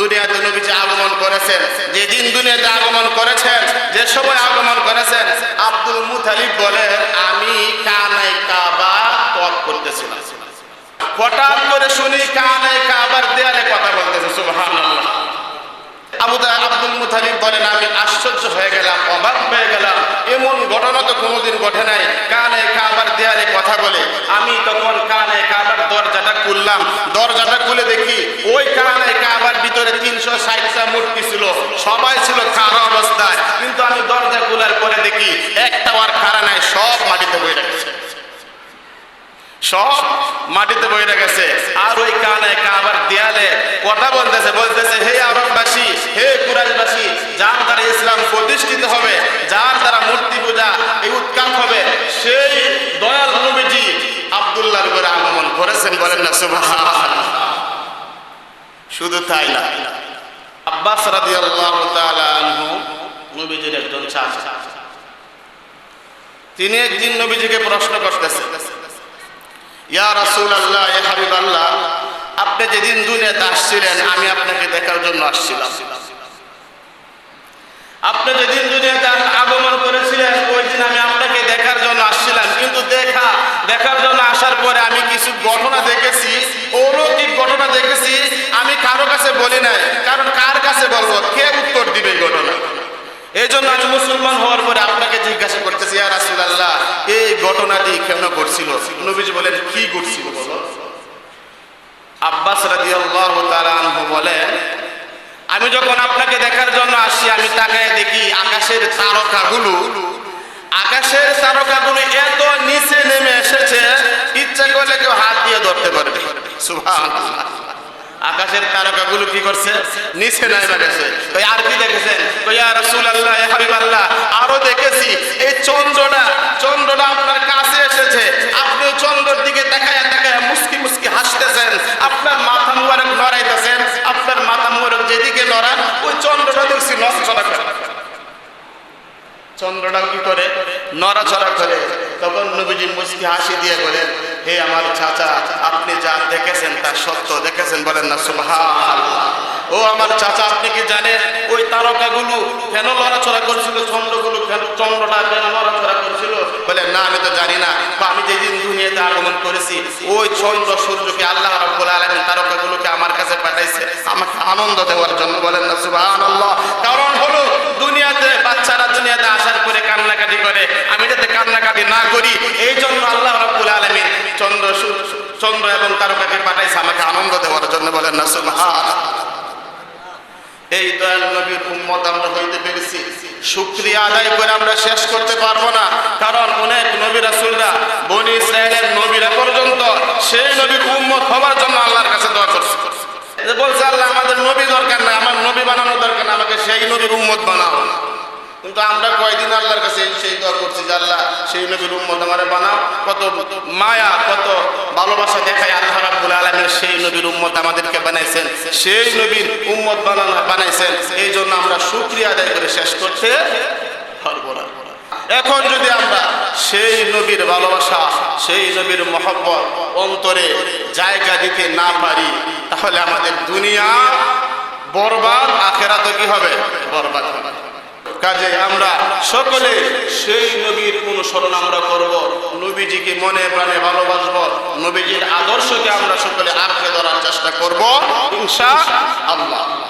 দুনিয়াতে নবীজি আগমন করেছেন। যেদিন দুনিয়াতে আগমন করেছেন, যে সময় আগমন করেছেন, আব্দুল মুতালিব বলেন, আমি কানাই কাবা তপ করতেছিলাম। হঠাৎ করে শুনি কানাই কাবার দেয়ালে কথা বলতেছে, সুবহানাল্লাহ। আবু আব্দুল মুতালিব বলেন, আমি আশ্চর্য হয়ে গেলাম, অবাক হয়ে গেলাম। এমন ঘটনা তো কোনোদিন ঘটে নাই। কানে কাবার দেয়ালে কথা বলে, আমি তখন কানে কাবার দরজাটা খুললাম। দরজাটা খুলে দেখি, ওই কানে কাবার ভিতরে তিনশো ষাটটা মূর্তি ছিল সবাই ছিল খারাপ অবস্থায় কিন্তু আমি দরজা খোলার পরে দেখি একটা আর খাড়া নাই সব মাটিতে বই রেখেছে সব মাটিতে বইরে গেছে। আর ওই কানে কাবার দেয়ালে কথা বলতেছে বলতেছে, হে আরববাসী, হে কুরাইশবাসী, যার দ্বারা ইসলাম প্রতিষ্ঠিত হবে, যার দ্বারা মূর্তি পূজা এই উৎখাত হবে, সেই দয়াল নবীজি আব্দুল্লাহর উপরে আগমন করেছেন বলেন না, সুবহানাল্লাহ। শুধু তাই না, আব্বাস রাদিয়াল্লাহু তাআলা আনহু নবীজির একজন চাচা। তিনি একদিন নবীজিকে প্রশ্ন করতেছেন ইয়া রাসূল আল্লাহ ইয়া হাবিব আল্লাহ আপনি যেদিন দুনিয়াতে আসছিলেন, আমি আপনাকে দেখার জন্য আসছিলাম। আপনি যেদিন দুনিয়াতে আগমন করেছিলেন, ওই দিন আমি আপনাকে দেখার জন্য আসছিলাম। কিন্তু দেখা, দেখার জন্য আসার পরে আমি কিছু ঘটনা দেখেছি, অলৌকিক ঘটনা দেখেছি, আমি কারও কাছে বলি নাই। কারণ কার কাছে বলব? কে উত্তর দিবে ঘটনা? এই জন্য আমি মুসলমান হওয়ার পরে আপনাকে জিজ্ঞাসা করতেছি রাসূলুল্লাহ এই ঘটছিল নবীজি বলেন, কি ঘটছিল বলো? আব্বাস তাআলা আনহু বলেন, আমি যখন আপনাকে দেখার জন্য আসি, আমি তাকায় দেখি আকাশের তারকাগুলো। আকাশের তারকাগুলো এত নিচে নেমে এসেছে, ইচ্ছা করলে কেউ হাত দিয়ে ধরতে পারবে। আকাশের তারকাগুলো কি করছে? নিচে নামে গেছে। আর কি দেখেছেন? ইয়া আরও দেখেছি। এই চন্দ্রটা চন্দ্রটা আপনার কাছে এসেছে আপনি ওই চন্দ্রের দিকে তাকায় তাকায় মুস্কি মুস্কি হাসতেছেন আপনার মাথা মুবারক নড়াইতেছেন আপনার মাথা মুবারক যেদিকে নড়ান ওই চন্দ্রটা দেখছি নড়াচড়া করে চন্দ্রটা কি করে? নড়াচড়া করে। তখন নবীজি মুস্কি হাসি দিয়ে বলেন, হে আমার চাচা, আপনি যা দেখেছেন তা সত্য। দেখেছেন বলেন না, সুবহানাল্লাহ। ও আমার চাচা, আপনি কি জানেন, ওই তারকাগুলো কেন নড়াচড়া করছিল? চন্দ্রগুলো কেন চন্দ্রটা কেন নড়াচড়া করছিল? বলে, না, আমি তো জানি না। তো আমি যেদিন দুনিয়াতে আগমন করেছি, ওই চন্দ্র সূর্যকে আল্লাহ রাব্বুল আলামিন তারকাগুলোকে আমার কাছে পাঠাইছে। আমাকে আনন্দ দেওয়ার জন্য বলেন না, সুবহানাল্লাহ। কারণ হলো, দুনিয়াতে দুনিয়াতে আসার পরে কান্নাকাটি করে। আমি যাতে কান্নাকাটি না করি, এই জন্য আল্লাহ রাব্বুল আলামিন চন্দ্র চন্দ্র এবং তারকাকে পাঠাইছে আমাকে আনন্দ দেওয়ার জন্য বলেন না, সুবহানাল্লাহ। এই দয়াল নবীর উম্মত আমরা হইতে পেরেছি। শুক্রিয়া আদায় করে আমরা শেষ করতে পারব না, কারণ অনেক নবী রাসূলরা বনি ইসরায়েলের নবীরা পর্যন্ত সেই নবীর উম্মত হওয়ার জন্য আল্লাহর কাছে দোয়া করছে। বলছে, আল্লাহ, আমাদের নবী দরকার না আমার নবী বানানো দরকার না আমাকে সেই নবীর উম্মত বানাও। কিন্তু আমরা কয়দিন আল্লাহর কাছে সেই দোয়া করছি যে আল্লাহ সেই নবীর উম্মত আমারে বানাও। কত মায়া, কত ভালোবাসা দেখায় আল্লাহ রাব্বুল আলামিন সেই নবীর উম্মত আমাদেরকে বানাইছেন। সেই নবীর উম্মত বানানো, বানাইছেন। এই জন্য আমরা শুকরিয়া আদায় করে শেষ করতে না। এখন যদি আমরা সেই নবীর ভালোবাসা, সেই নবীর মহব্বত অন্তরে জায়গা দিতে না পারি, তাহলে আমাদের দুনিয়া বরবাদ, আখেরাত কি হবে? বরবাদ হবে। কাজে আমরা সকলে সেই নবীর অনুসরণ আমরা করব। নবীজিকে মনে প্রাণে ভালোবাসব। নবীজির আদর্শকে আমরা সকলে আঁকড়ে ধরার চেষ্টা করব। ইনশা আল্লাহ।